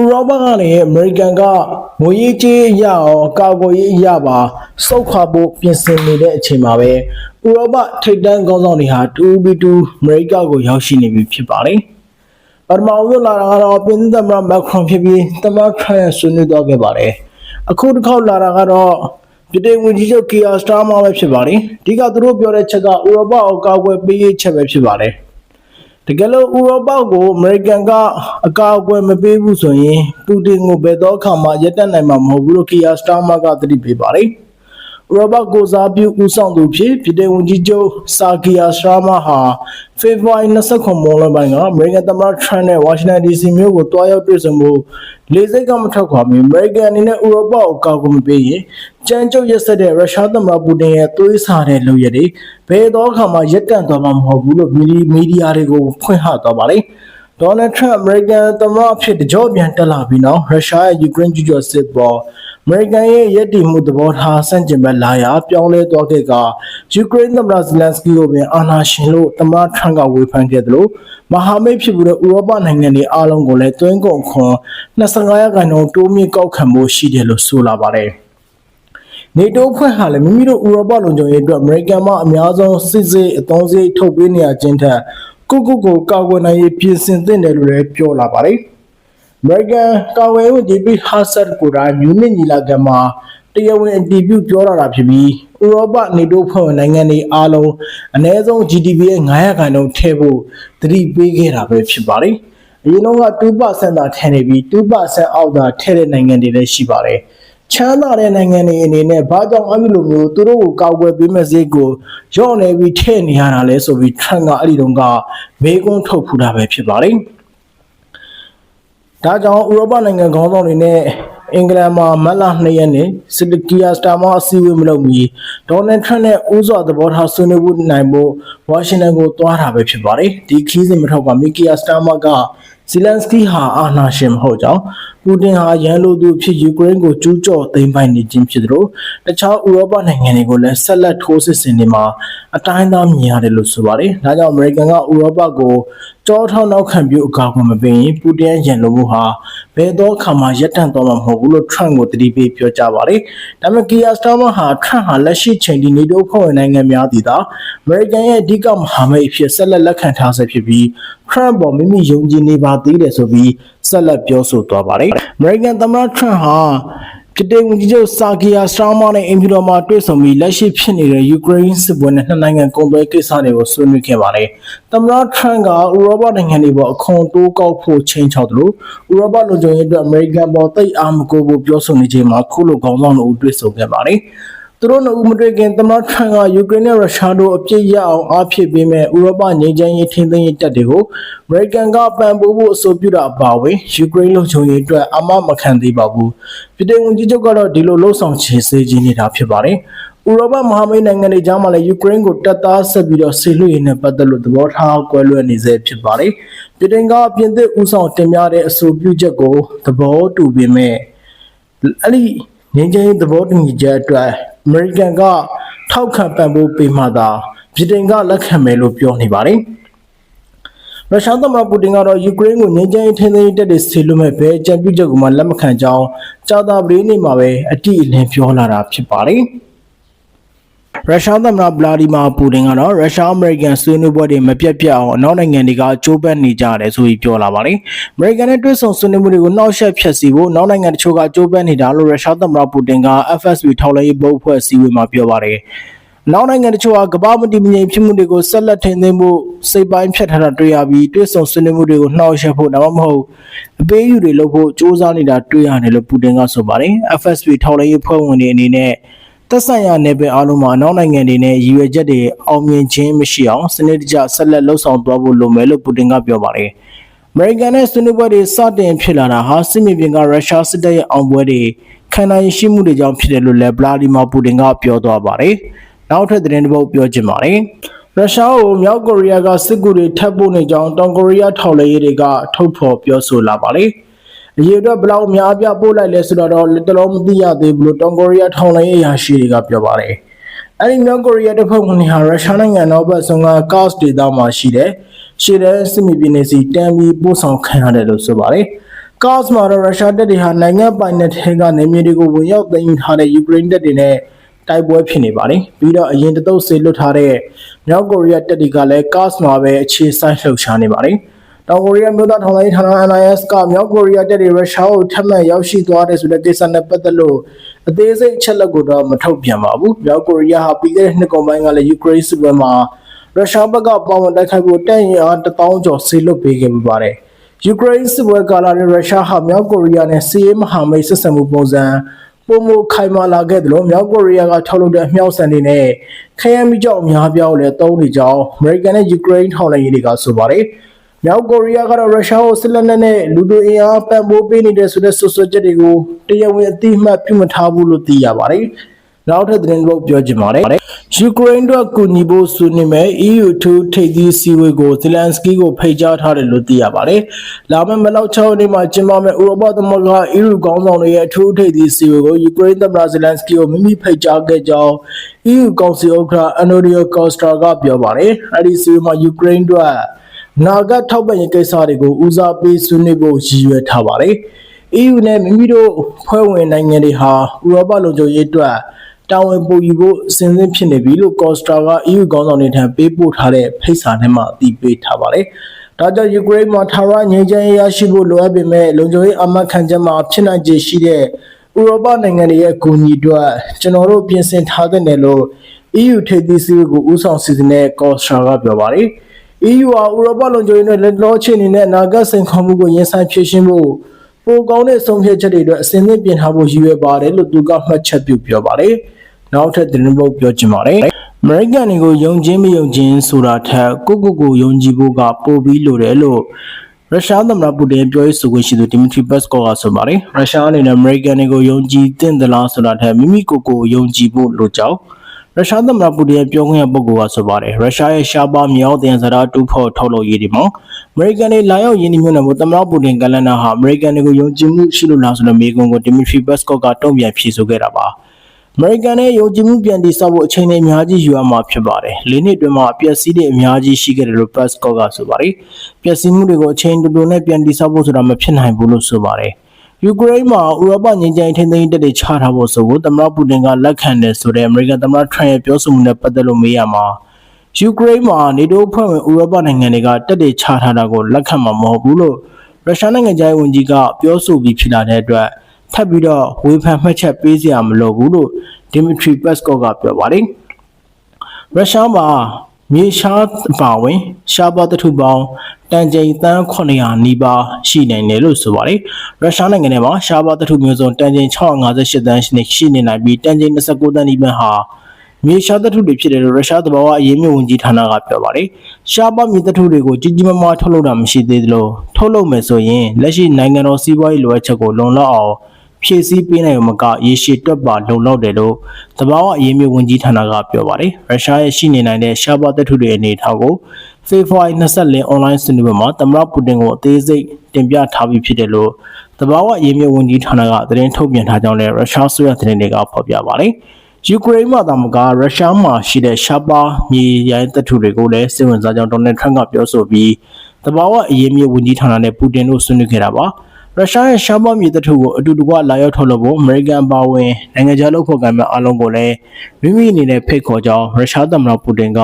ဥရောပကလည်းအမေရိကန်ကငွေရေးကြေးအရရောကာကွယ်ရေးအရပါစုတ်ခွာဖို့ပြင်ဆင်နေတဲ့အချိန်မှာပဲဥရောပထိပ်တန်းခေါင်းဆောင်တွေဟာတူဘီတူအမေရိကကိုရောက်ရှိနေပြီဖြစ်ပါတယ်ပထမဆုံးလာတာကတော့ပြင်သစ်သမ္မတမက်ခရွန်ဖြစ်ပြီးသမ္မတထရန့်ဆွေးနွေးသွားခဲ့ပါတယ်အခုတစ်ခေါက်လာတာကတော့ပြည်ထောင်ဝန်ကြီးချုပ်ကီယာစတာမာပဲဖြစ်ပါတယ်အဓိကသူတို့ပြောတဲ့ချက်ကဥရောပကိုကာကွယ်ပေးရေးချက်ပဲဖြစ်ပါတယ် တကယ်လို့ဥရောပကိုအမေရိကန်ကအကာအကွယ်မပေးဘူးဆိုရင်ပူတင်ကိုဘယ်တော့အခါမှရပ်တန့်နိုင်မှာမဟုတ်ဘူးလို့ကီယာစတာမာကသတိပေးပါတယ်။ ဥရောပကိုစားပြုဦးဆောင်သူဖြစ်ပြည်ထောင်ဝန်ကြီးချုပ်စာကီယာစတာမာဟာဖေဖော်ဝါရီ29မွန်လပိုင်းကအမေရိကန်သမ္မတထရန့်နဲ့ဝါရှင်တန် DC မြို့ကိုတွားရောက်တွေ့ဆုံမှုလေးစိတ်ကမထွက်ခွာပြီးအမေရိကန်အနေနဲ့ဥရောပကိုကာကွယ်မပေးရင်ကြမ်းကြုတ်ရက်စက်တဲ့ရုရှားသမ္မတပူတင်ရဲ့သွေးစားတဲ့လုပ်ရည်တွေဘယ်တော့အခါမှရပ်တန့်သွားမှာမဟုတ်ဘူးလို့မီဒီမီဒီယာတွေကိုဖွင့်ဟသွားပါတယ်။ဒေါ်နယ်ထရန့်အမေရိကန်သမ္မတအဖြစ်တကြောပြန်တက်လာပြီးနောက်ရုရှားရဲ့ယူကရိန်းကျူးကျော်စစ်ပေါ် အမေရိကန်ရဲ့ရည်တည်မှုသဘောထားဆန့်ကျင်ဘက်လာရာပြောင်းလဲသွားခဲ့ကယူကရိန်းသမ္မတဇလန်စကီကိုပင်အာဏာရှင်လို့သမ္မတထရန့်ကဝေဖန်ခဲ့တယ်လို့မဟာမိတ်ဖြစ်ပြီးတော့ဥရောပနိုင်ငံတွေအားလုံးကိုလည်းတွင်းကုန်ခွန်25ရာခိုင်နှုန်းတိုးမြင့်ကောက်ခံမှုရှိတယ်လို့ဆိုလာပါတယ်။နေတိုးဖွဲ့ဟာလည်းမိမိတို့ဥရောပလုံခြုံရေးအတွက်အမေရိကန်မှအများဆုံးစစ်စစ်အသုံးစရိတ်ထုတ်ပေးနေရခြင်းထက်ကုကုကိုကာကွယ်နိုင်ရေးပြင်ဆင်သင့်တယ်လို့လည်းပြောလာပါတယ်။အ မေရိကန်ကာကွယ်ရေးဝန်ကြီးပီဟာဆတ်ကိုယ်တိုင်မြူနစ်ညီလာခံမှာတရားဝင်အတည်ပြုပြောလာတာဖြစ်ပြီးဥရောပနေတိုးဖွဲ့ဝင်နိုင်ငံတွေအားလုံးအ ਨੇ ဆုံး GDP ရဲ့900ခန့်လုံးထည့်ဖို့တတိပေးခဲ့တာပဲဖြစ်ပါတယ်။အရင်တော့က2%သာထည့်နေပြီး2%အောက်သာထည့်တဲ့နိုင်ငံတွေလည်းရှိပါတယ်။ချမ်းသာတဲ့နိုင်ငံတွေအနေနဲ့ဘာကြောင့်အဲ့ဒီလိုမျိုးသူတို့ကိုကောက်ွယ်ပေးမဲ့ဈေးကိုရော့နေပြီးထည့်နေရတာလဲဆိုပြီးထရန့်ကအဲ့ဒီတုန်းကမေးခွန်းထုတ်ဖူးတာပဲဖြစ်ပါတယ်။ ဒါကြောင့်ဥရောပနိုင်ငံခေါင်းဆောင်တွေနဲ့အင်္ဂလန်မှာမတ်လ2ရက်နေ့စစ်တကီယာစတာမအစည်းအဝေးမလုပ်မီဒေါ်နယ်ထရန့်နဲ့ဥစွာသဘောထားဆွေးနွေးဖို့နိုင်ဖို့ဝါရှင်တန်ကိုသွားတာပဲဖြစ်ပါတယ်ဒီခီးစဉ်မထောက်ကမီကီယာစတာမာကဇီလန်စကီဟာအာဏာရှင်မဟုတ်ကြောင်း ပူတင်ဟာရန်လိုသူဖြစ်ယူကရိန်းကိုကျူးကျော်သိမ်းပိုက်နေခြင်းဖြစ်သလိုတခြားဥရောပနိုင်ငံတွေကိုလည်းဆက်လက်ထိုးစစ်ဆင်နေမှာအတိုင်းအသားမြင်ရတယ်လို့ဆိုပါတယ်ဒါကြောင့်အမေရိကန်ကဥရောပကိုကြောထောက်နောက်ခံပြုအကာအကွယ်မပေးရင်ပူတင်ရဲ့ရန်လိုမှုဟာဘယ်တော့ခါမှရပ်တန့်သွားမှာမဟုတ်ဘူးလို့ထရန့်ကိုတတိပေးပြောကြားပါတယ်ဒါပေမဲ့ကီယာစတာမာဟာထရန့်ဟာလက်ရှိချိန်ထိနေတိုးဖွဲ့ဝင်နိုင်ငံများသည့်သာအမေရိကန်ရဲ့အဓိကမဟာမိတ်အဖြစ်ဆက်လက်လက်ခံထားဆဲဖြစ်ပြီးထရန့်ပေါ်မိမိယုံကြည်နေပါသေးတယ်ဆိုပြီး ဆက်လက်ပြောဆိုသွားပါတယ်အမေရိကန်သမ္မတထရန့်ဟာပြည်ထောင်ဝန်ကြီးချုပ်စာကီယာစတာမာနဲ့အင်ဖြူတော်မှာတွေ့ဆုံပြီးလက်ရှိဖြစ်နေတဲ့ယူကရိန်းစစ်ပွဲနဲ့နှစ်နိုင်ငံကုန်သွယ်ကိစ္စတွေကိုဆွေးနွေးခဲ့ပါတယ်။သမ္မတထရန့်ကဥရောပနိုင်ငံတွေပေါ်အခွန်တိုးကောက်ဖို့ချိန်ချောက်တယ်လို့ဥရောပလူမျိုးရေးအတွက်အမေရိကန်ပေါ်တိတ်အားမကိုဖို့ပြောဆိုနေချိန်မှာခုလိုခေါင်းဆောင်တို့တွေ့ဆုံခဲ့ပါတယ်။ သူတို့နှစ်ဦးမတွေ့ခင်သမ္မတထရန့်ကယူကရိန်းနဲ့ရုရှားတို့အပြစ်ရအောင်အားဖြည့်ပေးမဲ့ဥရောပငြိမ်းချမ်းရေးထိန်းသိမ်းရေးတပ်တွေကိုအမေရိကန်ကပံ့ပိုးဖို့အဆိုပြုတာအပါအဝင်ယူကရိန်းလူချုပ်ရေးအတွက်အမမခံသေးပါဘူး။ပြည်ထောင်ဝန်ကြီးချုပ်ကတော့ဒီလိုလှုံ့ဆော်ချေစေခြင်းနေတာဖြစ်ပါတယ်။ဥရောပမဟာမိတ်နိုင်ငံတွေကြားမှာလည်းယူကရိန်းကိုတပ်သားဆက်ပြီးတော့ဆေလွှတ်ရေးနဲ့ပတ်သက်လို့သဘောထားကွဲလွဲနေစေဖြစ်ပါတယ်။ပြည်ထောင်ကပြင်သစ်ဦးဆောင်တင်ပြတဲ့အဆိုပြုချက်ကိုသဘောတူပေမဲ့အဲ့ဒီငင်းချင်းသဘောတူညီချက်အတွက် အမေရိကန်ကထောက်ခံပံ့ပိုးပေးမှသာပြည်ထောင်ကလက်ခံမယ်လို့ပြောနေပါတယ်။ရုရှားသမ္မတပူတင်ကတော့ယူကရိန်းကိုငြိမ်းချမ်းရေးထိန်းသိမ်းရေးတပ်တွေဆေလွတ်မဲ့ပဲအကြံပြုချက်ကိုမှလက်မခံကြောင်းကြာသပတေးနေ့မှာပဲအတိအလင်းပြောလာတာဖြစ်ပါတယ်။ ရုရှားသမ္မတဗလာဒီမာပူတင်ကတော့ရုရှားအမေရိကန်ဆွေးနွေးပွဲတွေမပြတ်ပြတ်အောင်အနောက်နိုင်ငံတွေကကြိုးပမ်းနေကြတယ်ဆိုပြီးပြောလာပါတယ်။အမေရိကန်နဲ့တွဲဆုံဆွေးနွေးမှုတွေကိုနှောက်ယှက်ဖျက်ဆီးဖို့နောက်နိုင်ငံတချို့ကကြိုးပမ်းနေတာလို့ရုရှားသမ္မတပူတင်က FSB ထောက်လှမ်းရေးဘုတ်ဖွဲ့စည်းဝေးမှာပြောပါတယ်။နောက်နိုင်ငံတချို့ဟာကမ္ဘာမတည်မငြိမ်ဖြစ်မှုတွေကိုဆက်လက်ထိန်းသိမ်းဖို့စိတ်ပိုင်းဖြတ်ထားတာတွေ့ရပြီးတွဲဆုံဆွေးနွေးမှုတွေကိုနှောက်ယှက်ဖို့ဒါမှမဟုတ်အပေးအယူတွေလုပ်ဖို့စ조사နေတာတွေ့ရတယ်လို့ပူတင်ကဆိုပါတယ်။ FSB ထောက်လှမ်းရေးဖွဲ့ဝင်တွေအနေနဲ့ သက်ဆိုင်ရာနယ်ပယ်အားလုံးမှာအနောက်နိုင်ငံတွေနဲ့ရည်ရွယ်ချက်တွေအောင်မြင်ခြင်းမရှိအောင်စနစ်တကျဆက်လက်လှုပ်ဆောင်သွားဖို့လိုမယ်လို့ပူတင်ကပြောပါတယ်။အမေရိကန်နဲ့ဆွေးနွေးပွဲတွေစတင်ဖြစ်လာတာဟာစစ်မြေပြင်ကရုရှားစစ်တပ်ရဲ့အောင်ပွဲတွေခံနိုင်ရှိမှုတွေကြောင့်ဖြစ်တယ်လို့လည်းဗလာဒီမာပူတင်ကပြောသွားပါတယ်။နောက်ထပ်သတင်းတစ်ပုဒ်ပြောချင်ပါတယ်။ရုရှားကိုမြောက်ကိုရီးယားကစစ်ကူတွေထပ်ပို့နေကြောင်းတောင်ကိုရီးယားထောက်လှမ်းရေးတွေကထုတ်ဖော်ပြောဆိုလာပါတယ်။ အရေးအတွက်ဘယ်လောက်အများအပြားပို့လိုက်လဲဆိုတော့လက်တလုံးမသိရသေးဘူးလို့တောင်ကိုရီးယားထောက်လှမ်းရေးအရာရှိတွေကပြောပါတယ်။အဲဒီမြောက်ကိုရီးယားတပ်ဖွဲ့ဝင်တွေဟာရုရှားနိုင်ငံနောက်ဘက်ဆုံးက Kursk ဒေသမှာရှိတဲ့ရှေ့တန်းစစ်မြေပြင်တွေစီတန်းပြီးပို့ဆောင်ခံရတယ်လို့ဆိုပါတယ်။ကာ့စ်မှာတော့ရုရှားတပ်တွေဟာနိုင်ငံပိုင်နယ်ထဲကနေမြေတွေကိုဝင်ရောက်သိမ်းယူထားတဲ့ယူကရိန်းတပ်တွေနဲ့တိုက်ပွဲဖြစ်နေပါတယ်။ပြီးတော့အရင်တသုတ်ဆေလွတ်ထားတဲ့မြောက်ကိုရီးယားတပ်တွေကလည်းကာ့စ်မှာပဲအခြေစိုက်လှုပ်ရှားနေပါတယ်။ တောင်ကိုရီးယားမြို့သားထောင်လိုင်းဌာန NIS ကမြောက်ကိုရီးယားတပ်တွေရုရှားကိုထပ်မံရောက်ရှိသွားတဲ့ဆိုတဲ့ကိစ္စနဲ့ပတ်သက်လို့အသေးစိတ်အချက်လက်ကိုတော့မထုတ်ပြန်ပါဘူး။မြောက်ကိုရီးယားဟာပြီးခဲ့တဲ့နှစ်ကုန်ပိုင်းကလည်းယူကရိန်းစစ်ပွဲမှာရုရှားဘက်ကပါဝင်တိုက်ခိုက်ဖို့တန်ရင်အား1000ကျော်ဆေလွတ်ပေးခဲ့ပူပါတယ်။ယူကရိန်းစစ်ပွဲကာလတွင်ရုရှားဟာမြောက်ကိုရီးယားနဲ့စစ်ရေးမဟာမိတ်ဆက်ဆံမှုပုံစံပုံမခိုင်မာလာခဲ့တယ်လို့မြောက်ကိုရီးယားကထုတ်လုပ်တဲ့အမြောက်ဆန်တွေနဲ့ခရမ်းမီကြောက်အများပြားကိုလည်းသုံးနေကြောင်းအမေရိကန်နဲ့ယူကရိန်းထောက်လှမ်းရေးတွေကဆိုပါတယ်။ မြောက်ကိုရီးယားကတော့ရုရှားကိုစစ်လက်နက်နဲ့လူသူအင်အားပံ့ပိုးပေးနေတဲ့ဆိုတဲ့ဆွဆွချက်တွေကိုတရားဝင်အသိအမှတ်ပြုမထားဘူးလို့သိရပါတယ်။နောက်ထပ်သတင်းတစ်ပုဒ်ပြောချင်ပါတယ်။ယူကရိန်းတို့ကူညီဖို့ဆွေးနွေးမဲ့ EU ထူးထိပ်သီးစည်းဝေးကိုဇီလန်စကီကိုဖိတ်ကြားထားတယ်လို့သိရပါတယ်။လာမယ့်မလောက်6ရက်နေ့မှာကျင်းပမယ့်ဥရောပသမဂ္ဂ EU ခေါင်းဆောင်တွေရဲ့အထူးထိပ်သီးစည်းဝေးကိုယူကရိန်းသမ္မတဇီလန်စကီကိုမိမိဖိတ်ကြားခဲ့ကြောင်း EU ကောင်စီဥက္ကဋ္ဌအန်တိုနီယိုကော့စတာကပြောပါတယ်။အဲဒီစည်းဝေးမှာယူကရိန်းတို့ နာဂတ်ထောက်ပံ့ရေးကိစ္စတွေကိုဦးစားပေးဆွေးနွေးဖို့ရည်ရွယ်ထားပါတယ်။ EU နဲ့မိမိတို့ဖွဲ့ဝင်နိုင်ငံတွေဟာဥရောပလုံခြုံရေးအတွက်တာဝန်ပိုယူဖို့အစဉ်အသင့်ဖြစ်နေပြီလို့ကော့စတာက EU ခေါင်းဆောင်တွေထံပေးပို့ထားတဲ့ဖိတ်စာထဲမှာအတည်ပြုထားပါတယ်။ဒါကြောင့်ယူကရိန်းမှာထာဝရငြိမ်းချမ်းရေးရရှိဖို့လိုအပ်ပေမဲ့လုံခြုံရေးအမတ်ခံချက်မှာဖြစ်နိုင်ခြေရှိတဲ့ဥရောပနိုင်ငံတွေရဲ့အကူအညီအတွက်ကျွန်တော်တို့ပြင်ဆင်ထားတဲ့နယ်လို့ EU ထိပ်သီးစည်းဝေးကိုဦးဆောင်စီစဉ်တဲ့ကော့စတာကပြောပါတယ်။ EU ဟာဥရောပလုံခြုံရေးနဲ့လက်တော်ချင်းနေတဲ့နာဂတ်စိန်ခေါ်မှုကိုရင်ဆိုင်ဖြေရှင်းဖို့ပိုကောင်းတဲ့ဆုံးဖြတ်ချက်တွေအတွက်အစဉ်အသင့်ပြင်ထားဖို့ရည်ရွယ်ပါတယ်လို့သူကမှတ်ချက်ပြုပြောပါတယ်။နောက်ထပ်သတင်းပုတ်ပြောချင်ပါတယ်။ American တွေကိုယုံကြည်မယုံကြည်ဆိုတာထက်ကိုကိုကိုယုံကြည်ဖို့ကပိုပြီးလိုတယ်လို့ရုရှားသမ္မတပူတင်ပြောရေးဆိုခွင့်ရှိသူဒီမီထရီပက်စကောကဆိုပါတယ်။ရုရှားအနေနဲ့ American တွေကိုယုံကြည်သင့်သလားဆိုတာထက်မိမိကိုယ်ကိုယုံကြည်ဖို့လိုကြောင်း ရုရှားသမ္မတပူတင်ရဲ့ပြောခွင့်ရပုဂ္ဂိုလ်ကဆိုပါတယ်ရုရှားရဲ့ရှားပါမြောက်တင်စရာတူဖို့ထုတ်လုပ်ရေးဒီမှာအမေရိကန်တွေလာရောက်ယင်းဒီမျိုးနဲ့သမ္မတပူတင်ကလန်နာဟာအမေရိကန်တွေကိုယုံကြည်မှုရှိလို့လားဆိုတဲ့မေးခွန်းကိုဒီမီထရီဘတ်စကော့ကတုံ့ပြန်ဖြေဆိုခဲ့တာပါအမေရိကန်နဲ့ယုံကြည်မှုပြန်တည်ဆောက်ဖို့အချိန်နဲ့အများကြီးယူရမှာဖြစ်ပါတယ်။လေးနှစ်တွင်မှာအပျက်စီးတွေအများကြီးရှိခဲ့တယ်လို့ဘတ်စကော့ကဆိုပါတယ်။ပျက်စီးမှုတွေကိုအချိန်တူတူနဲ့ပြန်တည်ဆောက်ဖို့ဆိုတာမဖြစ်နိုင်ဘူးလို့ဆိုပါတယ်။ ယူကရိန်းမှာဥရောပငြိမ်းချမ်းရေးထိန်းသိမ်းရေးတပ်တွေချထားဖို့ဆိုကိုသမ္မတပူတင်ကလက်ခံတယ်ဆိုတဲ့အမေရိကန်သမ္မတထရန့်ရဲ့ပြောဆိုမှုနဲ့ပတ်သက်လို့မေးရမှာယူကရိန်းမှာနေတိုးဖွဲ့ဝင်ဥရောပနိုင်ငံတွေကတပ်တွေချထားတာကိုလက်ခံမှာမဟုတ်ဘူးလို့ရုရှားနိုင်ငံခြားရေးဝန်ကြီးကပြောဆိုပြီးဖြစ်လာတဲ့အတွက်ထပ်ပြီးတော့ဝေဖန်မှတ်ချက်ပေးစရာမလိုဘူးလို့ဒီမီထရီပက်စကော့ကပြောပါတယ်ရုရှားမှာ မြေရှားပါဝင် ရှားပါတထုပေါင်းတန်ချိန်တန်း900နီးပါးရှိနိုင်တယ်လို့ဆိုပါတယ်ရုရှားနိုင်ငံထဲမှာရှားပါတထုမျိုးစုံတန်ချိန်658တန်းရှိနေနိုင်ပြီးတန်ချိန်29တန်းနီးပါးဟာမြေရှားသတ္ထုတွေဖြစ်တယ်လို့ရုရှားသဘာဝအရေးမြစ်ဝန်ကြီးဌာနကပြောပါတယ်။ရှားပါမြေသတ္ထုတွေကိုကြီးကြီးမားမားထုတ်လုပ်တာမရှိသေးသလိုထုတ်လုပ်မယ်ဆိုရင်လက်ရှိနိုင်ငံတော်စီးပွားရေးလိုအပ်ချက်ကိုလုံလောက်အောင် ဖြည့်ဆည်းပေးနိုင်မှာကရေရှည်တွက်ပါလုံလောက်တယ်လို့သဘာဝအရေးမြစ်ဝန်ကြီးဌာနကပြောပါတယ်။ရုရှားရဲ့ရှိနေနိုင်တဲ့ရှားပါသတ္ထုတွေအနေထားကိုဖေဖော်ဝါရီ24 online ဆွေးနွေးပွဲမှာသမ္မတပူတင်ကိုအသေးစိတ်တင်ပြထားပြီးဖြစ်တယ်လို့သဘာဝအရေးမြစ်ဝန်ကြီးဌာနကသတင်းထုတ်ပြန်ထားကြောင်းလည်းရုရှားဆိုရသတင်းတွေကဖော်ပြပါတယ်။ယူကရိန်းမှာသာမကရုရှားမှာရှိတဲ့ရှားပါမြေရိုင်းတပ်ထုတွေကိုလည်းစစ်ဝင်စားကြောင်းဒေါ်နယ်ထရန့်ကပြောဆိုပြီးတဘာဝအရေးမြစ်ဝန်ကြီးဌာနနဲ့ပူတင်တို့ဆွေးနွေးခဲ့တာပါ ရုရှားရဲ့ရှားပါမြေတပ်ထုကိုအတူတကွလာရောက်ထုတ်လုပ်ဖို့အမေရိကန်ပါဝင်နိုင်ငံခြားလုပ်ဖော်ကံများအားလုံးကိုလည်းမိမိအနေနဲ့ဖိတ်ခေါ်ကြောင်းရုရှားသမ္မတပူတင်က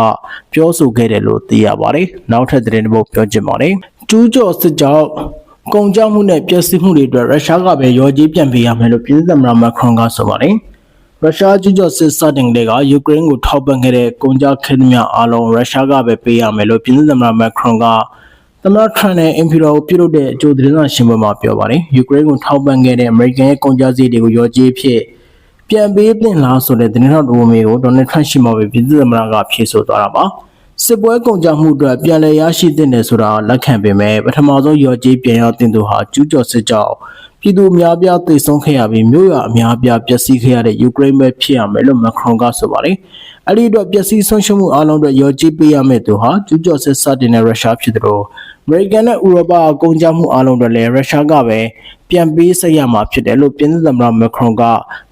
ပြောဆိုခဲ့တယ်လို့သိရပါတယ်နောက်ထပ်သတင်းတစ်ပုဒ်ပြောချင်ပါတယ်ကျူးကျော်စစ်ကြောင်းကုန်ကြမှုနဲ့ပျက်စီးမှုတွေအတွက်ရုရှားကပဲရောကြီးပြန်ပေးရမယ်လို့ပြည်သူ့သမ္မတမက်ခရွန်ကဆိုပါတယ်ရုရှားကျူးကျော်စစ်စတင်တဲ့ကယူကရိန်းကိုထောက်ပံ့ခဲ့တဲ့ကုန်ကြခင်းများအားလုံးရုရှားကပဲပေးရမယ်လို့ပြည်သူ့သမ္မတမက်ခရွန်က သမ္မတထရန့်နဲ့အင်ဖီရိုကိုပြုလုပ်တဲ့အကြိုသတင်းစာရှင်းပွဲမှာပြောပါတယ်ယူကရိန်းကိုထောက်ပံ့ခဲ့တဲ့အမေရိကန်ရဲ့ကုန်ကြစည်တွေကိုရောကြေးဖြစ်ပြန်ပေးတင်လားဆိုတဲ့သတင်းထောက်တို့မျိုးကိုဒေါ်နယ်ထရန့်ရှိမှပဲပြည်သူ့သမ္မတကဖြေဆိုသွားတာပါစစ်ပွဲကုန်ကြမှုအတွက်ပြန်လည်ရရှိတဲ့ဆိုတာလက်ခံပေမဲ့ပထမဆုံးရော်ကြေးပြန်ရောက်တင်သူဟာကျူးကျော်စစ်ကြောင့်ပြည်သူအများပြားသိဆုံးခဲ့ရပြီးမြို့ရအများပြားပျက်စီးခဲ့ရတဲ့ယူကရိန်းပဲဖြစ်ရမယ်လို့မက်ခရွန်ကဆိုပါတယ်။ အဲ့ဒီအတွက်ပျက်စီးဆုံးရှုံးမှုအလုံးအတွက်ရော်ကြီးပေးရမယ့်သူဟာကျူးကျော်စစ်စတင်တဲ့ရုရှားဖြစ်တယ်လို့အမေရိကန်နဲ့ဥရောပအကုန်ကြမှုအလုံးအတွက်လည်းရုရှားကပဲပြန်ပေးဆက်ရမှာဖြစ်တယ်လို့ပြည်သူ့သမ္မတမက်ခရွန်က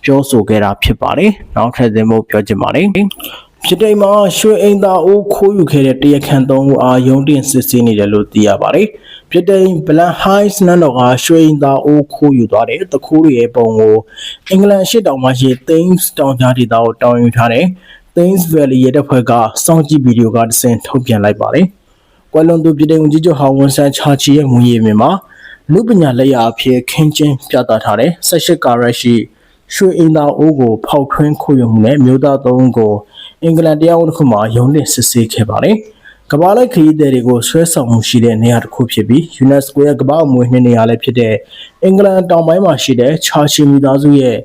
ပြောဆိုခဲ့တာဖြစ်ပါတယ်။နောက်ထပ်သင်ဖို့ပြောချင်ပါတယ်။ဖြစ်တိမ်မှာရွှေအိမ်သာအိုးခိုးယူခဲ့တဲ့တရားခံသုံးဦးအားရုံးတင်စစ်ဆေးနေတယ်လို့သိရပါတယ်။ဗြိတိန်ဘလန်ဟိုင်းစ်နန်းတော်ကရွှေရင်သားအိုးခိုးယူသွားတဲ့တခိုးတွေရဲ့ပုံကိုအင်္ဂလန်ရှစ်တောင်မှရှိ Thames တောင်ကြားဒေသကိုတောင်းယူထားတဲ့ Thames Valley ရဲ့တပ်ဖွဲ့ကစောင့်ကြည့်ဗီဒီယိုကတဆင့်ထုတ်ပြန်လိုက်ပါတယ်။ကွယ်လွန်သူဗြိတိန်ဝန်ကြီးချုပ်ဟောင်ဝန်ဆန်ချာချီရဲ့မူရင်းမြင်မှာလူပညာလက်ရာအဖြစ်ခင်းကျင်းပြသထားတဲ့18ကာရက်ရှိရွှေအင်သားအိုးကိုဖောက်ထွင်းခိုးယူမှုနဲ့မြို့သားသုံးကိုအင်္ဂလန်တရားဝန်တစ်ခုမှရုံးတင်စစ်ဆေးခဲ့ပါတယ်။ကမ္ဘာလိုက်ခရီးသည်တွေကိုဆွဲဆောင်မှုရှိတဲ့နေရာတစ်ခုဖြစ်ပြီး UNESCO ရဲ့ကမ္ဘာအမွေအနှစ်နေရာလည်းဖြစ်တဲ့အင်္ဂလန်တောင်ပိုင်းမှာရှိတဲ့ချာချီမိသားစုရဲ့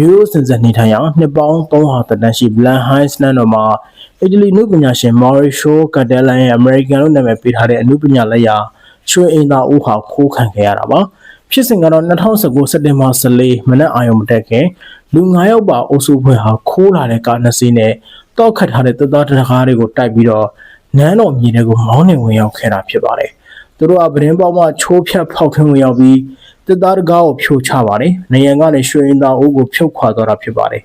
မျိုးစင်စက်နေထိုင်ရာနှစ်ပေါင်း300တန်းရှိ Bland Hines နန်းတော်မှာအီတလီနုပညာရှင် Mauricio Cattelan ရဲ့ American လို့နာမည်ပေးထားတဲ့အနုပညာလက်ရာရွှေအင်သာဦးဟာခိုးခံခဲ့ရတာပါဖြစ်စဉ်ကတော့2019စက်တင်ဘာ14မနက်အာရုံမတက်ခင်လူ9ယောက်ပါအုပ်စုဖွဲ့ဟာခိုးလာတဲ့ကားနှစ်စီးနဲ့တောက်ခတ်ထားတဲ့တပ်သားတကားတွေကိုတိုက်ပြီးတော့နန်းတော်မြေတွေကိုမောင်းနေဝင်ရောက်ခဲ့တာဖြစ်ပါတယ်သူတို့ကဗရင်ပေါက်မှချိုးဖြတ်ဖောက်ထွင်းဝင်ရောက်ပြီး တပ်သားတကားကိုဖြိုချပါတယ်နေရန်ကနေရွှေရင်သားအုပ်ကိုဖြုတ်ခွာသွားတာဖြစ်ပါတယ်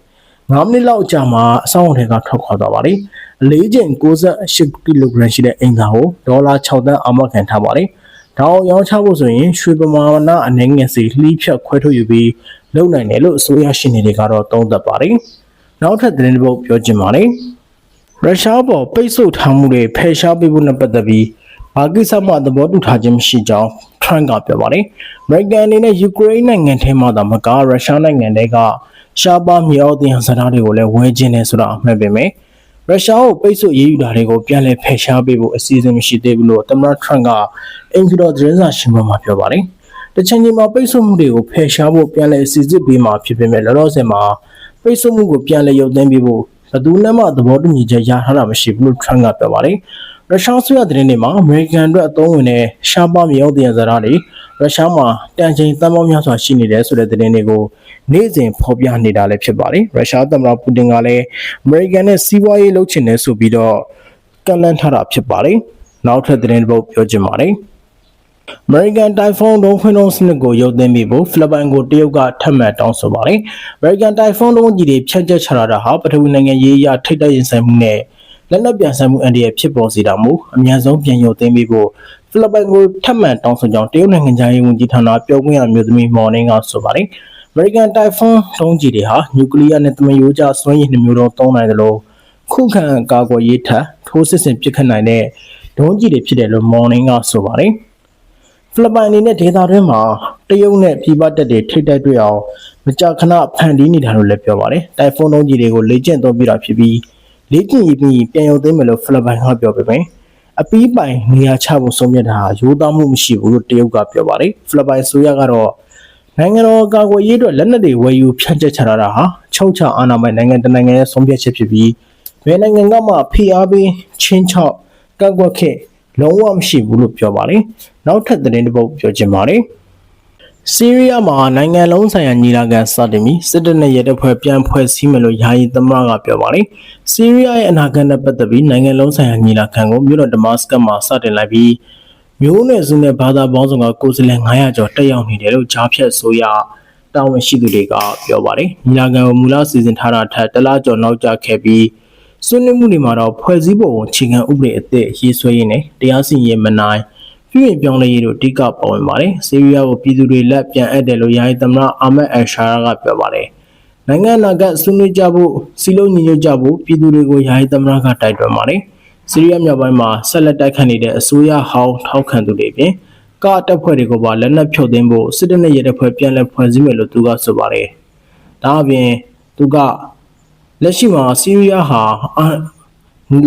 9မိနစ်လောက်ကြာမှအဆောင်အထည်ကထွက်ခွာသွားပါတယ်အလေးချိန်68ကီလိုဂရမ်ရှိတဲ့အင်္ဂါကိုဒေါ်လာ6သန်းအာမခံထားပါတယ်။ဒါအောင်ရောင်းချဖို့ဆိုရင်ရွှေပမာဏအနေငယ်စီလှီးဖြတ်ခွဲထုတ်ယူပြီးလုပ်နိုင်တယ်လို့အစိုးရရှင်တွေကတော့သုံးသပ်ပါတယ်။နောက်ထပ်သတင်းတစ်ပုဒ်ပြောချင်ပါတယ်။ရုရှားပေါ်ပိတ်ဆို့ထားမှုတွေဖယ်ရှားပေးဖို့နဲ့ပတ်သက်ပြီး ဘာကိစ္စမှသဘောတူထားခြင်းမရှိကြောင်းထရန့်ကပြောပါတယ်။အမေရိကန်အနေနဲ့ယူကရိန်းနိုင်ငံထဲမှာသာမကရုရှားနိုင်ငံတွေကရှားပါမြေအောက်တင်စတားတွေကိုလည်းဝဲခြင်းနဲ့ဆိုတာအမှန်ပဲမယ်။ရုရှားကိုပိတ်ဆို့ရေးယူတာတွေကိုပြန်လည်ဖယ်ရှားပေးဖို့အစီအစဉ်မရှိသေးဘူးလို့သမ္မတထရန့်ကအင်ဂျီတော်သတင်းစာရှင်းပွဲမှာပြောပါတယ်။တချင်ချင်းမှာပိတ်ဆို့မှုတွေကိုဖယ်ရှားဖို့ပြန်လည်အစီအစဉ်ပေးမှာဖြစ်ပေမဲ့လောလောဆယ်မှာပိတ်ဆို့မှုကိုပြန်လည်ရုပ်သိမ်းပေးဖို့ဘယ်သူမှသဘောတူညီချက်ရထားတာမရှိဘူးလို့ထရန့်ကပြောပါတယ်။ ရုရှားဆိုရတဲ့နေ့မှာအမေရိကန်အတွက်အသုံးဝင်တဲ့ရှားပါမြောက်တင်စရာတွေရုရှားမှာတန်ချိန်တန်ပေါင်းများစွာရှိနေတယ်ဆိုတဲ့သတင်းတွေကိုနေ့စဉ်ဖော်ပြနေတာလည်းဖြစ်ပါတယ်ရုရှားသမ္မတပူတင်ကလည်းအမေရိကန်နဲ့စီးပွားရေးလုပ်ချင်တယ်ဆိုပြီးတော့ကန့်လန့်ထားတာဖြစ်ပါတယ်နောက်ထပ်သတင်းတစ်ပုဒ်ပြောချင်ပါတယ် American Typhoon ဒုံးခွင်းလုံးစနစ်ကိုရုပ်သိမ်းပြီးဖို့ဖိလစ်ပိုင်ကိုတရုတ်ကထပ်မံတောင်းဆိုပါတယ်။ American Typhoon ဒုံးကြီးတွေဖြတ်ချက်ချလာတာဟာပထဝီနိုင်ငံရေးအရထိတ်တရင်ဆိုင်မှုနဲ့ လက်နက်ပြန်ဆံမှုအန်ဒီရဲ့ဖြစ်ပေါ်စေတာမို့အများဆုံးပြန်ရုပ်သိမ်းပြီးဖို့ဖိလစ်ပိုင်ကိုထပ်မံတောင်းဆိုကြောင်းတရုတ်နိုင်ငံသားရေးဝန်ကြီးဌာနပြောခွင့်ရမျိုးသမီးမော်နင်းကဆိုပါတယ်။ American Typhoon တုံးကြီးတွေဟာနျူကလ িয়ার နဲ့တမယိုးကျစွမ်းရည်နှမျိုးလုံးသုံးနိုင်တယ်လို့ခုခံကာကွယ်ရေးထက်ထိုးစစ်ဆင်ပစ်ခတ်နိုင်တဲ့ဒုံးကြီးတွေဖြစ်တယ်လို့မော်နင်းကဆိုပါတယ်။ဖိလစ်ပိုင်အနေနဲ့ဒေသတွင်းမှာတရုတ်နဲ့ပြည်ပတပ်တွေထိတ်တိုက်တွေ့အောင်မကြာခဏဖန်တီးနေတာလို့လည်းပြောပါတယ်။တိုင်ဖွန်းတုံးကြီးတွေကိုလေ့ကျင့်သုံးပြတာဖြစ်ပြီး လေ့ကျင့်ရေးပြီးပြန်ရုပ်သိမ်းမယ်လို့ဖိလစ်ပိုင်ကပြောပေမယ့်အပီးပိုင်နေရာချဖို့ဆုံးဖြတ်တာဟာရိုးသားမှုမရှိဘူးလို့တရုတ်ကပြောပါတယ်ဖိလစ်ပိုင်ဆိုရကတော့နိုင်ငံတော်ကာကွယ်ရေးအတွက်လက်နက်တွေဝယ်ယူဖြန့်ကျက်ချတာဟာချုပ်ချအာဏာပိုင်နိုင်ငံတနိုင်ငံရဲ့ဆုံးဖြတ်ချက်ဖြစ်ပြီးဘယ်နိုင်ငံကမှဖိအားပေးချင်းချောက်ကန့်ကွက်ခဲ့လုံးဝမရှိဘူးလို့ပြောပါတယ်နောက်ထပ်သတင်းတစ်ပုဒ်ပြောချင်ပါတယ် ဆီးရီးယားမှာနိုင်ငံလုံးဆိုင်ရာညီလာခံစတင်ပြီးစစ်တပ်နဲ့ရဲတပ်ဖွဲ့ပြန်ဖွဲ့စည်းမယ်လို့ယာယီသမ္မတကပြောပါတယ်။ဆီးရီးယားရဲ့အနာဂတ်နဲ့ပတ်သက်ပြီးနိုင်ငံလုံးဆိုင်ရာညီလာခံကိုမြို့တော်ဒမတ်စကတ်မှာစတင်လိုက်ပြီးမျိုးနွယ်စုနဲ့ဘာသာပေါင်းစုံကကိုယ်စားလှယ်900ကျော်တက်ရောက်နေတယ်လို့ဂျာဖြတ်ဆိုရတာဝန်ရှိသူတွေကပြောပါတယ်။ညီလာခံကိုမူလစီစဉ်ထားတာထက်တလားကျော်နောက်ကျခဲ့ပြီးဆွေးနွေးမှုတွေမှာတော့ဖွဲ့စည်းပုံအခြေခံဥပဒေအသစ်ရေးဆွဲရင်းနဲ့တရားစီရင်မနိုင် ပြည်ရင်ပြောင်းလဲရေးတို့အဓိကပါဝင်ပါတယ်။ဆီးရီးယားကိုပြည်သူတွေလက်ပြန်အပ်တယ်လို့ယာယီသမ္မတအာမက်အယ်ရှာရာကပြောပါတယ်။နိုင်ငံနာကဆွေးနွေးကြဖို့စီလုံးညီညွတ်ကြဖို့ပြည်သူတွေကိုယာယီသမ္မတကတိုက်တွန်းပါတယ်။ဆီးရီးယားမြောက်ပိုင်းမှာဆက်လက်တိုက်ခတ်နေတဲ့အစိုးရဟောင်းထောက်ခံသူတွေပြင်ကတပ်ဖွဲ့တွေကိုပါလက်နက်ဖြုတ်သိမ်းဖို့စစ်တပ်နဲ့ရဲတပ်ဖွဲ့ပြန်လည်ဖွဲ့စည်းမယ်လို့သူကဆိုပါတယ်။ဒါအပြင်သူကလက်ရှိမှာဆီးရီးယားဟာ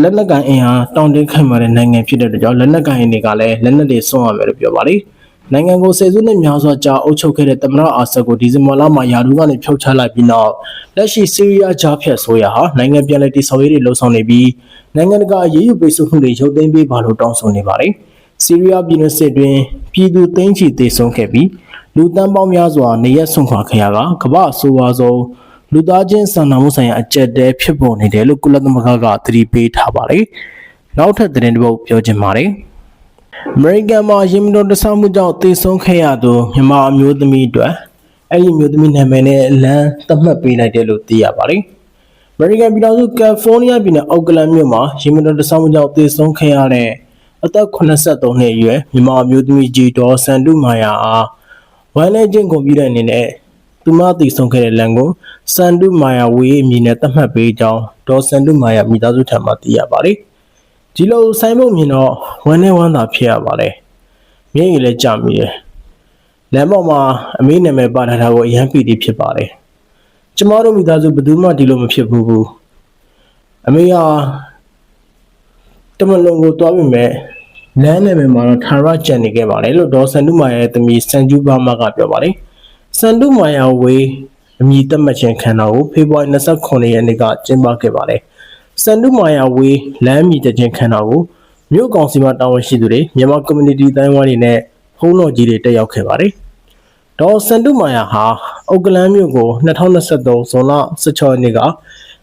လက်နက်ကန်အင်အားတောင်းတင်းခိုင်မာတဲ့နိုင်ငံဖြစ်တဲ့ကြောင့်လက်နက်ကန်အင်တွေကလည်းလက်နက်တွေစွန့်ရမယ်လို့ပြောပါတယ်။နိုင်ငံကိုဆယ်စုနှစ်များစွာကြာအုပ်ချုပ်ခဲ့တဲ့သမ္မတအာဆတ်ကိုဒီဇင်ဘာလမှာယာဒူကနေဖြုတ်ချလိုက်ပြီးနောက်လက်ရှိဆီးရီးယားဂျားဖြတ်ဆိုရဟာနိုင်ငံပြန်လည်တည်ဆောက်ရေးတွေလှုံ့ဆော်နေပြီးနိုင်ငံတကာအရေးယူပိတ်ဆို့မှုတွေရုပ်သိမ်းပေးပါလို့တောင်းဆိုနေပါတယ်။ဆီးရီးယားပြည်နယ်စစ်တွင်ပြည်သူသိန်းချီသေဆုံးခဲ့ပြီးလူတန်းပေါင်းများစွာနေရက်ဆုံးခွာခဲ့ရကကမ္ဘာအဆိုးဝါးဆုံး လူသားချင်းစာနာမှုဆိုင်ရာအကြက်တဲဖြစ်ပေါ်နေတယ်လို့ကုလသမဂ္ဂကသတိပေးထားပါတယ်။နောက်ထပ်သတင်းတစ်ပုဒ်ပြောချင်ပါတယ်။ American မှာရင်မတော်တဆမှုကြောင့်သေဆုံးခဲ့ရသူမြန်မာအမျိုးသမီးအတွက်အဲ့ဒီမျိုးသမီးနာမည်နဲ့လမ်းသတ်မှတ်ပေးလိုက်တယ်လို့သိရပါတယ်။ American ပြည်ထောင်စုကယ်လီဖိုးနီးယားပြည်နယ်အောက်ကလန်မြို့မှာရင်မတော်တဆမှုကြောင့်သေဆုံးခဲ့ရတဲ့အသက်83နှစ်အရွယ်မြန်မာအမျိုးသမီးကြီးဒေါ်စန္ဒုမာယာအားဝမ်းနဲ့ချင်းကွန်ပျူတာအနေနဲ့ သူမတည်ဆုံခဲ့တဲ့လမ်းကိုစန္ဒုမာယာဝေးအမည်နဲ့သတ်မှတ်ပေးကြောင်းဒေါ်စန္ဒုမာယာမိသားစုထံမှသိရပါတယ်။ဒီလိုဆိုင်ဖို့မြင်တော့ဝမ်းနဲ့ဝမ်းသာဖြစ်ရပါတယ်။မျက်ရည်လည်းကျမိတယ်။လမ်းပေါ်မှာအမေနာမည်ပါထားတာကိုအရန်ပီတီဖြစ်ပါတယ်။ကျမတို့မိသားစုဘယ်သူမှဒီလိုမဖြစ်ဘူးဘူး။အမေဟာတမလုံကိုတွားပြီးမဲ့လမ်းနယ်မှာတော့ထာရကြံနေခဲ့ပါတယ်လို့ဒေါ်စန္ဒုမာယာရဲ့သမီးစန်ကျူဘာမကပြောပါတယ်။ စန္ဒုမာယာဝေးအမည်သတ်မှတ်ခြင်းခံတော်ကိုဖေဖော်ဝါရီ29ရက်နေ့ကကျင်းပခဲ့ပါတယ်။စန္ဒုမာယာဝေးလမ်းအမည်တခြင်းခံတော်ကိုမြို့ကောင်စီမှတာဝန်ရှိသူတွေမြန်မာ community တိုင်းဝိုင်းတွေနဲ့ဖုန်းတော်ကြီးတွေတက်ရောက်ခဲ့ပါတယ်။ဒေါ်စန္ဒုမာယာဟာအုတ်ကလန်းမြို့ကို2023ဇွန်လ16ရက်နေ့က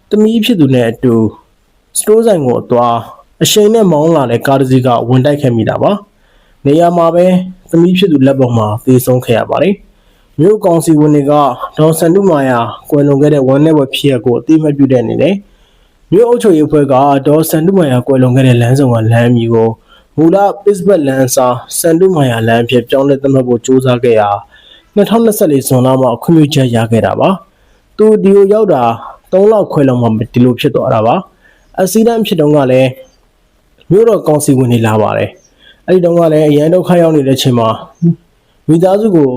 တမီးဖြစ်သူနဲ့အတူစတိုးဆိုင်ကိုအသွားအရှိန်နဲ့မောင်းလာတဲ့ကားတစ်စီးကဝင်တိုက်ခဲ့မိတာပါ။နေရာမှာပဲသမီးဖြစ်သူလက်ပေါ်မှာသေဆုံးခဲ့ရပါတယ်။ မြို့ကောင်စီဝင်တွေကဒေါ်စန္ဒုမာယာကွယ်လွန်ခဲ့တဲ့ဝန်내ဘွယ်ဖြစ်ရကိုအတိမတ်ပြုတဲ့အနေနဲ့မြို့အုပ်ချုပ်ရေးအဖွဲ့ကဒေါ်စန္ဒုမာယာကွယ်လွန်ခဲ့တဲ့လမ်းဆောင်ကလမ်းမီကိုမူလ Pittsburgh လမ်းစာစန္ဒုမာယာလမ်းဖြစ်ပြောင်းလဲသတ်မှတ်ဖို့ကြိုးစားခဲ့ရာ2024ဇွန်လမှာခွင့်ပြုချက်ရခဲ့တာပါ။သူဒီကိုရောက်တာ3လောက်ခွဲလောက်မှဒီလိုဖြစ်သွားတာပါ။အစီဒန်ဖြစ်တော့ကလည်းမြို့တော်ကောင်စီဝင်နေလာပါတယ်။အဲဒီတော့ကလည်းအရန်ဒုက္ခရောက်နေတဲ့အချိန်မှာမိသားစုကို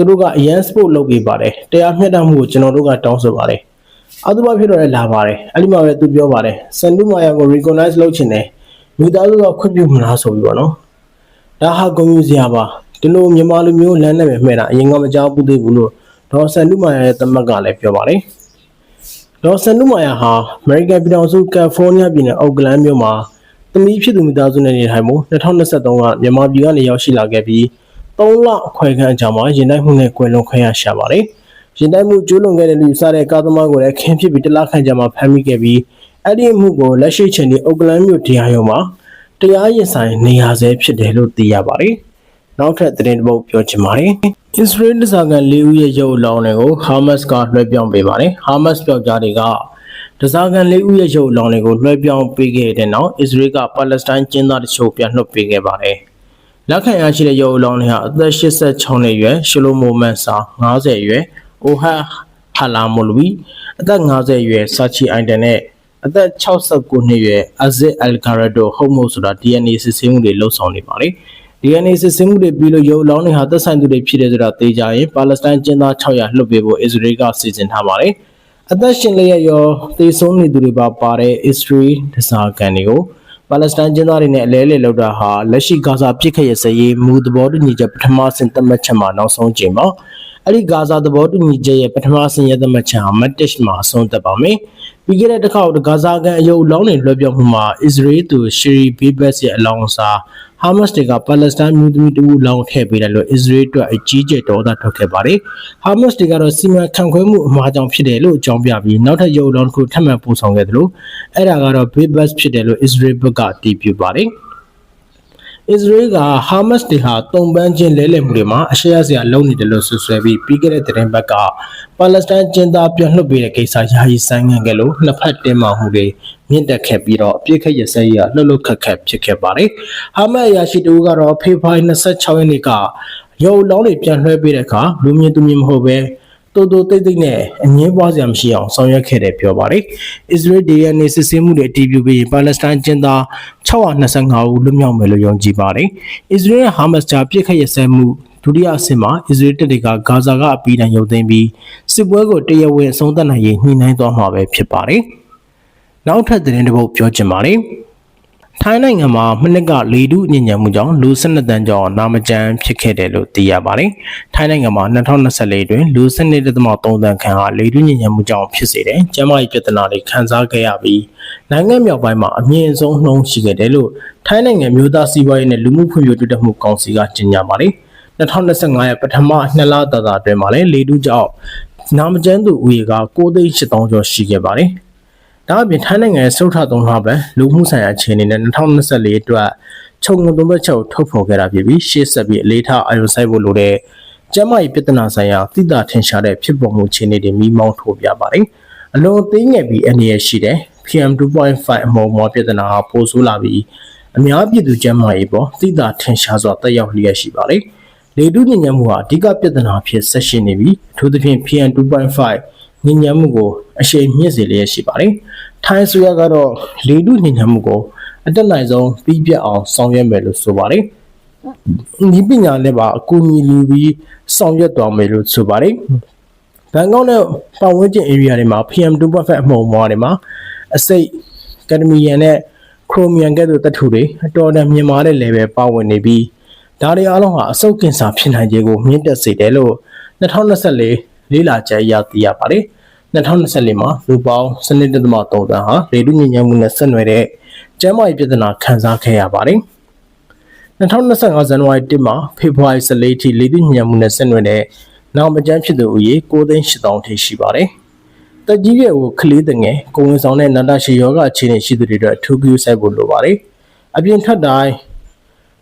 သူတို့ကအရန်စပို့လုပ်ပေးပါတယ်။တရားမျှတမှုကိုကျွန်တော်တို့ကတောင်းဆိုပါတယ်။အတူပါဖြစ်တော့လည်းလာပါတယ်။အဲဒီမှာပဲသူပြောပါတယ်။စန်ဒူမာယာကို recognize လုပ်ချင်တယ်။မိသားစုကခွင့်ပြုမလားဆိုပြီးပေါ့နော်။ဒါဟာဂုဏ်ယူစရာပါ။ဒီလိုမြန်မာလူမျိုးလမ်းနဲ့ပဲမှဲ့တာအရင်ကမကြောက်ဘူးသေးဘူးလို့ဒေါ်စန်ဒူမာယာရဲ့သမက်ကလည်းပြောပါတယ်။ဒေါ်စန်ဒူမာယာဟာအမေရိကန်ပြည်ထောင်စုကယ်လီဖိုးနီးယားပြည်နယ်အောက်ကလန်းမြို့မှာသမီးဖြစ်သူမိသားစုနဲ့နေထိုင်မှု2023ကမြန်မာပြည်ကနေရောက်ရှိလာခဲ့ပြီး 3လအခွဲခန့်အကြာမှာရင်တိုက်မှုနဲ့ကွယ်လွန်ခွင့်ရရှာပါတယ်။ရင်တိုက်မှုကျူးလွန်ခဲ့တဲ့လူစားတဲ့ကားသမားကိုလည်းခင်းဖြစ်ပြီးတလခန့်ကြာမှာဖမ်းမိခဲ့ပြီးအဲ့ဒီအမှုကိုလက်ရှိချိန်ထိအောက်ကလန်းမြို့တရားရုံးမှာတရားရင်ဆိုင်နေရဆဲဖြစ်တယ်လို့သိရပါတယ်။နောက်ထပ်သတင်းတစ်ပုဒ်ပြောချင်ပါတယ်။ Israel ဒဇာကန်၄ဦးရဲ့ရုပ်အလောင်းတွေကို Hamas ကလွှဲပြောင်းပေးပါတယ်။ Hamas ပြောက်ကြားတွေကဒဇာကန်၄ဦးရဲ့ရုပ်အလောင်းတွေကိုလွှဲပြောင်းပေးခဲ့တဲ့နောက် Israel ကပါလက်စတိုင်းကျင်းသားတချို့ပြန်လွှတ်ပေးခဲ့ပါတယ်။ လက်ခံရရှိတဲ့ရုပ်အလောင်းတွေဟာအသက်86နှစ်အရွယ်ရှလိုမိုမန်ဆာ90အရွယ်အိုဟာဟာလာမိုလူဘီအသက်50အရွယ်ဆာချီအိုင်တန်နဲ့အသက်69နှစ်အရွယ်အဇစ်အယ်ဂါရဒိုဟုတ်မို့ဆိုတာ DNA စစ်ဆေးမှုတွေလှုပ်ဆောင်နေပါတယ်။ DNA စစ်ဆေးမှုတွေပြီးလို့ရုပ်အလောင်းတွေဟာသက်ဆိုင်သူတွေဖြစ်တယ်ဆိုတာသိကြရင်ပါလက်စတိုင်းကျင်းသား600လွှတ်ပေးဖို့အစ္စရေးကစီစဉ်ထားပါတယ်။အသက်ရှင်လျက်ရောသေဆုံးနေသူတွေပါပါတဲ့အစ္စရေးဒဇာကန်တွေကို ပါလက်စတိုင်းကျင်းသားတွေနဲ့အလဲအလှယ်လောက်တာဟာလက်ရှိဂါဇာပြစ်ခတ်ရစရေးမူသဘောတူညီချက်ပထမဆင့်သတ်မှတ်ချက်မှာနောက်ဆုံးချိန်မှာအဲ့ဒီဂါဇာသဘောတူညီချက်ရဲ့ပထမဆင့်ရသတ်မှတ်ချက်ဟာမတ်တစ်မှာအဆုံးသတ်ပါမယ်။ပြီးခဲ့တဲ့တစ်ခါဂါဇာကန်အယုတ်လောင်းတွေလွှဲပြောင်းမှုမှာအစ္စရေးသူရှီရီဘီဘက်စ်ရဲ့အလောင်းအစား ဟာမတ်တွေကပါလက်စတိုင်းမျိုးသမီးတူလောင်းထည့်ပေးတယ်လို့အစ္စရေးအတွက်အကြီးကျယ်ဒေါသထွက်ခဲ့ပါတယ်။ဟာမတ်တွေကတော့စီမံခန့်ခွဲမှုအမှားကြောင့်ဖြစ်တယ်လို့အကြောင်းပြပြီးနောက်ထပ်ရုပ်လောင်းတစ်ခုထပ်မံပို့ဆောင်ခဲ့တယ်လို့အဲ့ဒါကတော့ဘီဘက်စ်ဖြစ်တယ်လို့အစ္စရေးဘက်ကအတည်ပြုပါတယ်။အစ္စရေးကဟာမတ်တွေဟာတုံပန်းချင်းလဲလှယ်မှုတွေမှာအရှက်ရစရာလုပ်နေတယ်လို့ဆွဆွဲပြီးပြီးခဲ့တဲ့သတင်းပတ်ကပါလက်စတိုင်းကျင်းသားပြန်လွှတ်ပေးတဲ့ကိစ္စယာယီဆိုင်ငံခဲ့လို့နှစ်ဖက်တင်းမာမှုတွေ မြင့်တက်ခဲ့ပြီးတော့အပြစ်ခတ်ရစဲရလှုပ်လှုပ်ခတ်ခတ်ဖြစ်ခဲ့ပါတယ်။ဟာမတ်အရာရှိတူကတော့ဖေဖော်ဝါရီ26ရက်နေ့ကရုပ်လောင်းတွေပြန်လွှဲပေးတဲ့အခါလူမြင့်သူမြင့်မဟုတ်ပဲတိုးတိုးတိတ်တိတ်နဲ့အငင်းပွားစရာမရှိအောင်ဆောင်ရွက်ခဲ့တယ်ပြောပါတယ်။အစ္စရေးဒေယနေစစ်ဆေးမှုတွေအတည်ပြုပြီးပါလက်စတိုင်းကျင်းသား625ဦးလွတ်မြောက်မယ်လို့ယုံကြည်ပါတယ်။အစ္စရေးရဲ့ဟာမတ်ကြားပြစ်ခတ်ရစဲမှုဒုတိယအဆင့်မှာအစ္စရေးတပ်တွေကဂါဇာကအပီးတန်ရုပ်သိမ်းပြီးစစ်ပွဲကိုတရားဝင်အဆုံးသတ်နိုင်ရေးညှိနှိုင်းသွားမှာပဲဖြစ်ပါတယ်။ နောက်ထပ်သတင်းတစ်ပုဒ်ပြောချင်ပါတယ်။ထိုင်းနိုင်ငံမှာမနစ်ကလေတုညဉ့်ညံမှုကြောင့်လူ12တန်းကျော်နာမကျန်းဖြစ်ခဲ့တယ်လို့သိရပါတယ်။ထိုင်းနိုင်ငံမှာ2024တွင်လူ12.3တန်းခန့်ဟာလေတုညဉ့်ညံမှုကြောင့်ဖြစ်စေတဲ့ကျန်းမာရေးပြဿနာတွေခံစားခဲ့ရပြီးနိုင်ငံမြောက်ပိုင်းမှာအမြင့်ဆုံးနှုန်းရှိခဲ့တယ်လို့ထိုင်းနိုင်ငံမျိုးသားစီးပွားရေးနဲ့လူမှုဖွံ့ဖြိုးတိုးတက်မှုကောင်စီကကြေညာပါတယ်။2025ရဲ့ပထမနှစ်လတာတာအတွင်းမှာလည်းလေတုကြောင့်နာမကျန်းသူဦးရေက9,800ကျော်ရှိခဲ့ပါတယ်။ ဒါအပြင်ထိုင်းနိုင်ငံရဲ့စုထသုံးထားပဲလူမှုဆိုင်ရာအခြေအနေနဲ့2024အတွက်ခြုံငုံသုံးဘက်ချုပ်ထုတ်ဖော်ခဲ့တာဖြစ်ပြီးရှေ့ဆက်ပြီးအလေးထားအာရုံစိုက်ဖို့လိုတဲ့ကျန်းမာရေးပြဿနာဆိုင်ရာသိတာထင်ရှားတဲ့ဖြစ်ပေါ်မှုအခြေအနေတွေမိမောင်းထိုးပြပါတယ်။အလွန်သေးငယ်ပြီးအနေရရှိတဲ့ PM2.5 အမော်မော်ပြဿနာဟာပိုဆိုးလာပြီးအများပြည်သူကျန်းမာရေးပေါ်သိသာထင်ရှားစွာတက်ရောက်လျက်ရှိပါတယ်။လေတုညဉ့်ညံမှုဟာအဓိကပြဿနာအဖြစ်ဆက်ရှိနေပြီးအထူးသဖြင့် PM2.5 ညဉ့်ညံမှုကိုအရှိန်မြင့်စေလျက်ရှိပါတယ်။ထိုင်းအစိုးရကတော့လေတုညဉ့်ညံမှုကိုအတက်နိုင်ဆုံးပြီးပြတ်အောင်ဆောင်ရွက်မယ်လို့ဆိုပါတယ်။ဒီပညာနဲ့ပါအကူအညီလူပြီးဆောင်ရွက်သွားမယ်လို့ဆိုပါတယ်။ဘန်ကောက်နဲ့ပတ်ဝန်းကျင် area တွေမှာ PM2.5 အမှုန်မွားတွေမှာအစိတ်ကက်ဒမီယန်နဲ့ခရိုမီယန်ကဲ့သို့တထုတွေအတော်တန်မြင့်မားတဲ့ level ပါဝင်နေပြီးဒါတွေအားလုံးဟာအဆုတ်ကင်ဆာဖြစ်နိုင်ခြေကိုမြင့်တက်စေတယ်လို့2024 လေးလာချက်အရသိရပါတယ်။2024မှာလူပေါင်း7.3တန်းဟာရေတုညဉ့်ညံမှုနဲ့ဆက်နွယ်တဲ့ကျန်းမာရေးပြဿနာခံစားခဲ့ရပါတယ်။2025ဇန်နဝါရီ1မှာဖေဖော်ဝါရီ14ထိလေတုညံမှုနဲ့ဆက်နွယ်တဲ့နောက်မကျန်းဖြစ်သူဦးရေ9,800ထိရှိပါတယ်။တက်ကြီးရဲ့ကိုကလေးတငယ်ကိုဝင်ဆောင်တဲ့နာတာရှည်ယောဂအခြေအနေရှိသူတွေအတွက်အထူးပြုဆိုင်ဖို့လိုပါတယ်။အပြင်ထက်တိုင်း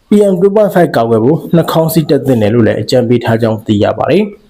PM2.5 ကောက်ွယ်ဖို့နှာခေါင်းစည်းတက်သင့်တယ်လို့လည်းအကြံပေးထားကြောင်းသိရပါတယ်။